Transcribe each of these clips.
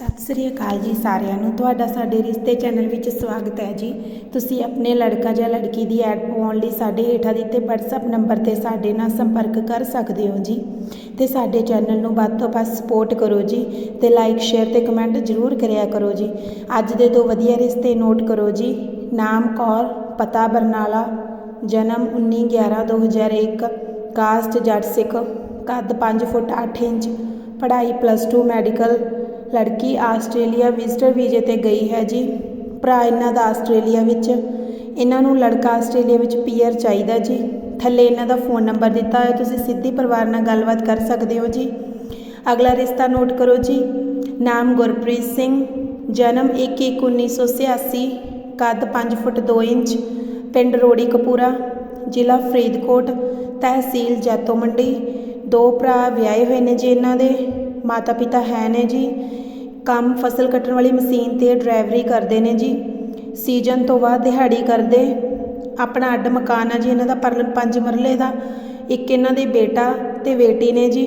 ਸਤਿ ਸ੍ਰੀ ਅਕਾਲ ਜੀ ਸਾਰਿਆਂ ਨੂੰ। ਤੁਹਾਡਾ ਸਾਡੇ ਰਿਸ਼ਤੇ ਚੈਨਲ ਵਿੱਚ ਸਵਾਗਤ ਹੈ ਜੀ। ਤੁਸੀਂ ਆਪਣੇ ਲੜਕਾ ਜਾਂ ਲੜਕੀ ਦੀ ਐਡ ਪਾਉਣ ਲਈ ਸਾਡੇ ਹੇਠਾਂ ਦਿੱਤੇ WhatsApp ਨੰਬਰ ਤੇ ਸਾਡੇ ਨਾਲ ਸੰਪਰਕ ਕਰ ਸਕਦੇ ਹੋ ਜੀ। ਤੇ ਸਾਡੇ ਚੈਨਲ ਨੂੰ ਵੱਧ ਤੋਂ ਵੱਧ ਸਪੋਰਟ ਕਰੋ ਜੀ ਤੇ ਲਾਈਕ ਸ਼ੇਅਰ ਤੇ ਕਮੈਂਟ ਜ਼ਰੂਰ ਕਰਿਆ ਕਰੋ ਜੀ। ਅੱਜ ਦੇ ਦੋ ਵਧੀਆ ਰਿਸ਼ਤੇ ਨੋਟ ਕਰੋ ਜੀ। ਨਾਮ ਕੌਰ, ਪਤਾ ਬਰਨਾਲਾ, ਜਨਮ 19/11/2001 ਕਾਸਟ ਜੱਟ ਸਿੱਖ, ਕੱਦ 5 ਫੁੱਟ 8 ਇੰਚ, ਪੜ੍ਹਾਈ ਪਲੱਸ 2 ਮੈਡੀਕਲ ਲੜਕੀ ਆਸਟ੍ਰੇਲੀਆ ਵਿਜ਼ਟਰ ਵੀਜ਼ੇ ਤੇ ਗਈ ਹੈ ਜੀ। ਭਰਾ ਇਹਨਾਂ ਦਾ ਆਸਟ੍ਰੇਲੀਆ ਵਿੱਚ। ਇਹਨਾਂ ਨੂੰ ਲੜਕਾ ਆਸਟ੍ਰੇਲੀਆ ਵਿੱਚ ਪੀਅਰ ਚਾਹੀਦਾ ਜੀ। ਥੱਲੇ ਇਹਨਾਂ ਦਾ ਫੋਨ ਨੰਬਰ ਦਿੱਤਾ ਹੋਇਆ, ਤੁਸੀਂ ਸਿੱਧੀ ਪਰਿਵਾਰ ਨਾਲ ਗੱਲਬਾਤ ਕਰ ਸਕਦੇ ਹੋ ਜੀ। ਅਗਲਾ ਰਿਸ਼ਤਾ ਨੋਟ ਕਰੋ ਜੀ। ਨਾਮ ਗੁਰਪ੍ਰੀਤ ਸਿੰਘ, ਜਨਮ 1/1/1986 ਕੱਦ 5 ਫੁੱਟ 2 ਇੰਚ, ਪਿੰਡ ਰੋੜੀ ਕਪੂਰਾ, ਜ਼ਿਲ੍ਹਾ ਫਰੀਦਕੋਟ, ਤਹਿਸੀਲ ਜੈਤੋ ਮੰਡੀ। ਦੋ ਭਰਾ ਵਿਆਹੇ ਹੋਏ ਨੇ ਜੀ ਇਹਨਾਂ ਦੇ। ਮਾਤਾ ਪਿਤਾ ਹੈ ਨੇ ਜੀ। ਕੰਮ ਫਸਲ ਕੱਟਣ ਵਾਲੀ ਮਸ਼ੀਨ ਤੇ ਡਰਾਈਵਰੀ ਕਰਦੇ ਨੇ ਜੀ। ਸੀਜ਼ਨ ਤੋਂ ਬਾਅਦ ਦਿਹਾੜੀ ਕਰਦੇ। ਆਪਣਾ ਅੱਡ ਮਕਾਨ ਆ ਜੀ, ਇਹਨਾਂ ਦਾ ਪਰ ਪੰਜ ਮਰਲੇ ਦਾ। ਇੱਕ ਇਹਨਾਂ ਦੇ ਬੇਟਾ ਅਤੇ ਬੇਟੀ ਨੇ ਜੀ।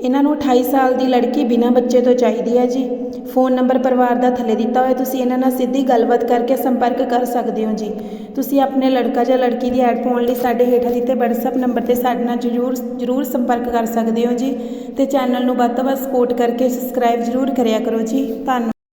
ਇਹਨਾਂ ਨੂੰ 28 ਸਾਲ ਦੀ ਲੜਕੀ ਬਿਨਾਂ ਬੱਚੇ ਤੋਂ ਚਾਹੀਦੀ ਹੈ ਜੀ। ਫੋਨ ਨੰਬਰ ਪਰਿਵਾਰ ਦਾ ਥੱਲੇ ਦਿੱਤਾ ਹੋਇਆ, ਤੁਸੀਂ ਇਹਨਾਂ ਨਾਲ ਸਿੱਧੀ ਗੱਲਬਾਤ ਕਰਕੇ ਸੰਪਰਕ ਕਰ ਸਕਦੇ ਹੋ ਜੀ। ਤੁਸੀਂ ਆਪਣੇ ਲੜਕਾ ਜਾਂ ਲੜਕੀ ਦੀ ਐਡ ਪਾਉਣ ਲਈ ਸਾਡੇ ਹੇਠਾਂ ਦਿੱਤੇ WhatsApp ਨੰਬਰ ਤੇ ਸਾਡੇ ਨਾਲ ਜ਼ਰੂਰ ਜ਼ਰੂਰ ਸੰਪਰਕ ਕਰ ਸਕਦੇ ਹੋ ਜੀ। ਤੇ ਚੈਨਲ ਨੂੰ ਵੱਧ ਤੋਂ ਵੱਧ ਸਪੋਰਟ ਕਰਕੇ ਸਬਸਕ੍ਰਾਈਬ ਜ਼ਰੂਰ ਕਰਿਆ ਕਰੋ ਜੀ। ਧੰਨਵਾਦ।